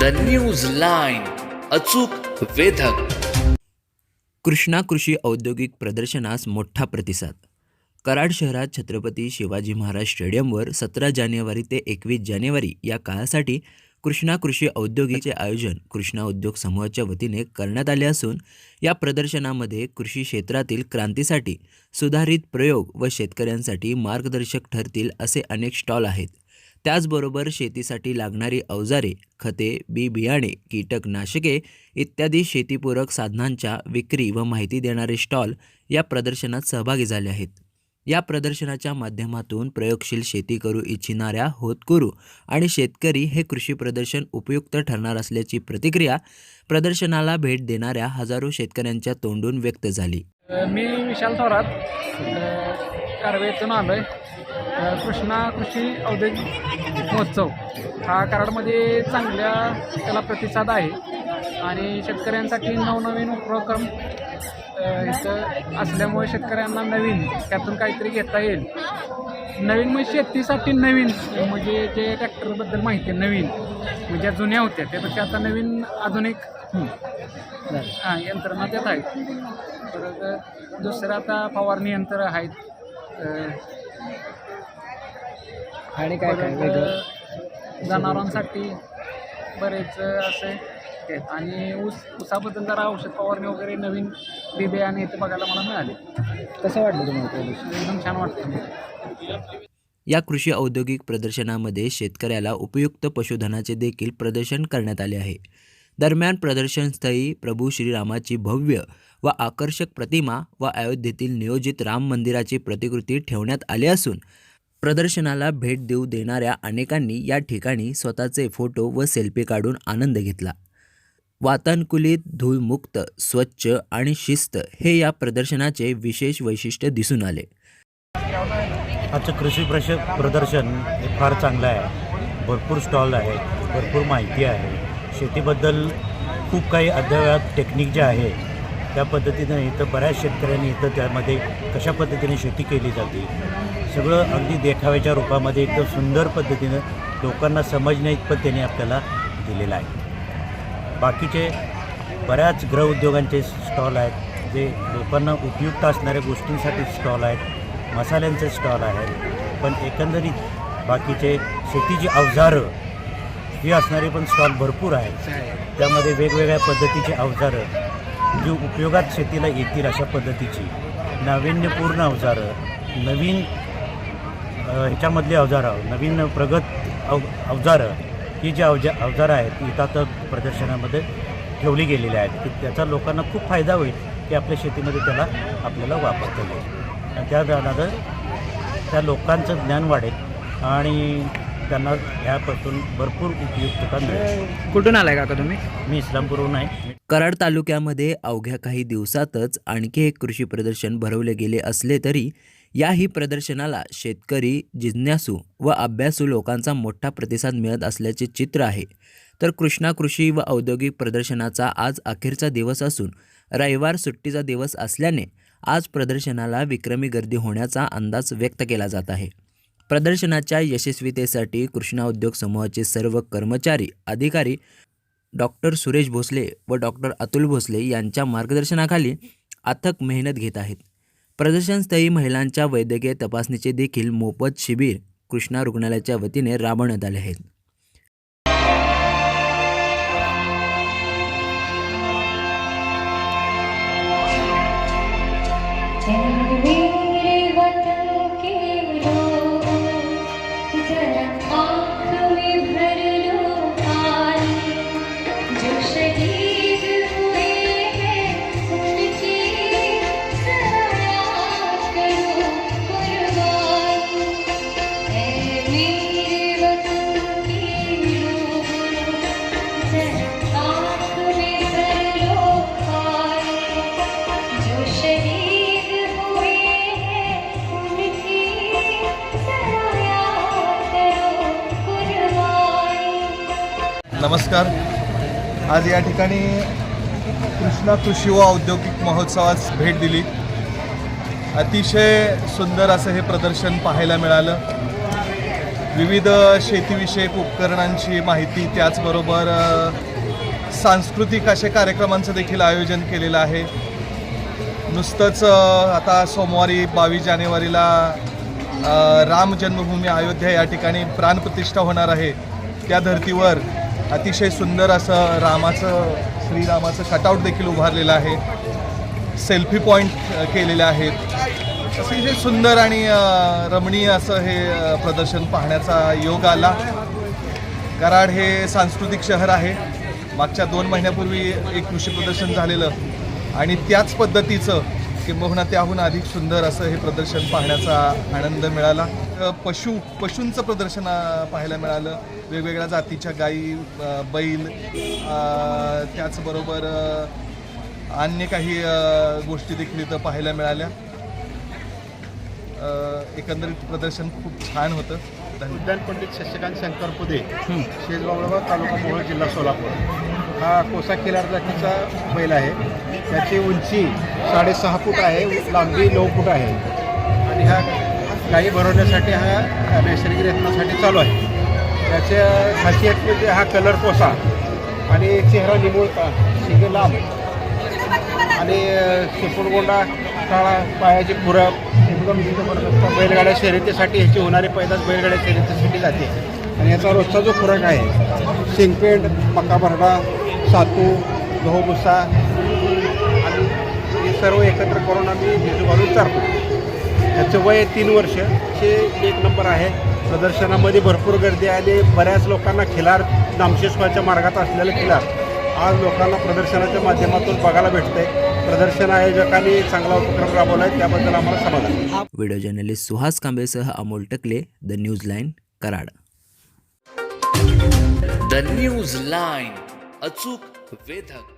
The news line अचूक वेधक. कृष्णा कृषी औद्योगिक प्रदर्शनास मोठा प्रतिसाद. कराड शहरात छत्रपती शिवाजी महाराज स्टेडियमवर सतरा जानेवारी ते एकवीस जानेवारी या काळासाठी कृष्णा कृषी औद्योगिकचे आयोजन कृष्णा उद्योग समूहाच्या वतीने करण्यात आले असून या प्रदर्शनामध्ये कृषी क्षेत्रातील क्रांतीसाठी सुधारित प्रयोग व शेतकऱ्यांसाठी मार्गदर्शक ठरतील असे अनेक स्टॉल आहेत. त्याचबरोबर शेतीसाठी लागणारी अवजारे खते बी बियाणे कीटकनाशके इत्यादी शेतीपूरक साधनांच्या विक्री व माहिती देणारे स्टॉल या प्रदर्शनात सहभागी झाले आहेत. या प्रदर्शनाच्या माध्यमातून प्रयोगशील शेती करू इच्छिणाऱ्या होतकुरू आणि शेतकरी हे कृषी प्रदर्शन उपयुक्त ठरणार असल्याची प्रतिक्रिया प्रदर्शनाला भेट देणाऱ्या हजारो शेतकऱ्यांच्या तोंडून व्यक्त झाली. मी विशाल थोरात कारवेतून आलो आहे कृष्णा कृषी औद्योगिक महोत्सव. हा कराडमध्ये चांगल्या त्याला प्रतिसाद आहे. आणि शेतकऱ्यांसाठी नवनवीन उपक्रम इथं असल्यामुळे शेतकऱ्यांना नवीन त्यातून काहीतरी घेता येईल. नवीन म्हणजे शेतीसाठी नवीन म्हणजे जे ट्रॅक्टरबद्दल माहिती आहे नवीन. म्हणजे जुन्या होत्या त्यापेक्षा आता नवीन आधुनिक हां यंत्रणा त्यात आहेत. परत दुसरं आता फवारणी यंत्र आहेत. आणि काय काय वेगळं? जनावरांसाठी बरेच असे आहेत. आणि ऊस ऊसाबद्दल जरा औषध फवारणी वगैरे नवीन बी बियाणे इथे बघायला मला मिळाले. कसं वाटलं तुम्हाला प्रदर्शन एकदम छान वाटतं या कृषी औद्योगिक प्रदर्शनामध्ये शेतकऱ्याला उपयुक्त पशुधनाचे देखील प्रदर्शन करण्यात आले आहे. दरम्यान प्रदर्शनस्थळी प्रभू श्रीरामाची भव्य व आकर्षक प्रतिमा व अयोध्येतील नियोजित राम मंदिराची प्रतिकृती ठेवण्यात आली असून प्रदर्शनाला भेट देऊ देणाऱ्या अनेकांनी या ठिकाणी स्वतःचे फोटो व सेल्फी काढून आनंद घेतला. वातानुकूलित धूळमुक्त स्वच्छ आणि शिस्त हे या प्रदर्शनाचे विशेष वैशिष्ट्य दिसून आले. आजचं कृषी प्रश प्रदर्शन हे फार चांगलं आहे. भरपूर स्टॉल आहे भरपूर माहिती आहे. शेतीबद्दल खूप काही अद्ययावत टेक्निक जे आहे त्या पद्धतीनं इथं बऱ्याच शेतकऱ्यांनी इथं त्यामध्ये कशा पद्धतीने शेती केली जाते? सगळं अगदी देखाव्याच्या रूपामध्ये एकदम सुंदर पद्धतीनं लोकांना समजण्या इतपत त्यांनी आपल्याला दिलेलं आहे. बाकीचे बऱ्याच गृह उद्योगांचे स्टॉल आहेत जे लोकांना उपयुक्त असणाऱ्या गोष्टींसाठी स्टॉल आहेत मसाल्यांचे स्टॉल आहेत. पण एकंदरीत बाकीचे शेतीची अवजारं ही असणारे पण स्टॉल भरपूर आहेत. त्यामध्ये वेगवेगळ्या पद्धतीची अवजारं जी उपयोगात शेतीला येतील अशा पद्धतीची नाविन्यपूर्ण अवजारं नवीन ह्याच्यामधली अवजारं नवीन प्रगत अव अवजारं ही जी अवजा अवजारं आहेत इथं आता प्रदर्शनामध्ये ठेवली गेलेली आहेत. की त्याचा लोकांना खूप फायदा होईल की आपल्या शेतीमध्ये त्याला आपल्याला वापरता येईल. आणि त्या कारणानं त्या लोकांचं ज्ञान वाढेल आणि त्यांना ह्यापासून भरपूर उपयुक्तता मिळेल. कुठून आलाय काका तुम्ही? मी इस्लामपूरहून आहे. कराड तालुक्यामध्ये अवघ्या काही दिवसातच आणखी एक कृषी प्रदर्शन भरवले गेले असले तरी याही प्रदर्शनाला शेतकरी जिज्ञासू व अभ्यासू लोकांचा मोठा प्रतिसाद मिळत असल्याचे चित्र आहे. तर कृष्णा कृषी व औद्योगिक प्रदर्शनाचा आज अखेरचा दिवस असून रविवार सुट्टीचा दिवस असल्याने आज प्रदर्शनाला विक्रमी गर्दी होण्याचा अंदाज व्यक्त केला जात आहे. प्रदर्शनाच्या यशस्वीतेसाठी कृष्णा उद्योग समूहाचे सर्व कर्मचारी अधिकारी डॉक्टर सुरेश भोसले व डॉक्टर अतुल भोसले यांच्या मार्गदर्शनाखाली अथक मेहनत घेत आहेत. प्रदर्शनस्थळी महिलांच्या वैद्यकीय तपासणीचे देखील मोफत शिबिर कृष्णा रुग्णालयाच्या वतीने राबवण्यात आले आहेत. नमस्कार. आज या ठिकाणी कृष्णा कृषी व औद्योगिक महोत्सवास भेट दिली. अतिशय सुंदर असं हे प्रदर्शन पाहायला मिळालं. विविध शेतीविषयक उपकरणांची माहिती त्याचबरोबर सांस्कृतिक असे कार्यक्रमांचं देखील आयोजन केलेलं आहे. नुसतंच आता सोमवारी बावीस जानेवारीला राम जन्मभूमी अयोध्या या ठिकाणी प्राणप्रतिष्ठा होणार आहे. त्या धर्तीवर अतिशय सुंदर असं रामाचं श्रीरामाचं कटआउट देखील उभारलेलं आहे. सेल्फी पॉईंट केलेले आहेत. अतिशय सुंदर आणि रमणीय असं हे प्रदर्शन पाहण्याचा योग आला. कराड हे सांस्कृतिक शहर आहे. मागच्या दोन महिन्यापूर्वी एक कृषी प्रदर्शन झालेलं. आणि त्याच पद्धतीचं किंबहुना त्याहून अधिक सुंदर असं हे प्रदर्शन पाहण्याचा आनंद मिळाला. पशु पशूंचं प्रदर्शन पाहायला मिळालं. वेगवेगळ्या जातीच्या गायी अ, बैल त्याचबरोबर अन्य काही गोष्टी देखील इथं पाहायला मिळाल्या. एकंदरीत प्रदर्शन खूप छान होतं. उद्यान पंडित शशिकांत शंकर पुदे शेजबाबळगाव तालुका मोहोळ जिल्हा सोलापूर. हा कोसा किलार जातीचा बैल आहे. त्याची उंची साडेसहा फूट आहे लांबी नऊ फूट आहे. आणि ह्या गायी भरवण्यासाठी हा नैसर्गिक रत्नासाठी चालू आहे. त्याच्या खासियत म्हणजे हा कलर कोसा आणि चेहरा निमुळता शिंगे लांब आणि शेपूटगोंडा काळा पायाची खुरप एकदम जबरदस्त बैलगाड्या शर्यतीसाठी ह्याची होणारी पैदास बैलगाड्या शर्यतीसाठी जाते. आणि याचा रोजचा जो खुराक आहे शिंगपेंड मका भरडा सातू गहू भुसा आणि हे सर्व एकत्र करून आम्ही भिजू घालून चारतो. त्याचं वय तीन वर्ष हे एक नंबर आहे. प्रदर्शनामध्ये भरपूर गर्दी आणि बऱ्याच लोकांना खिलार नामशेषवाच्या मार्गात असलेलं खिलार आज लोकांना प्रदर्शनाच्या माध्यमातून बघायला भेटतंय. प्रदर्शन आयोजकांनी चांगला उपक्रम राबवला आहे त्याबद्दल आम्हाला समाधान आहे. Video journalist Suhas कांबेसह Amol Takle the news line Karad. The news line अचूक वेधक.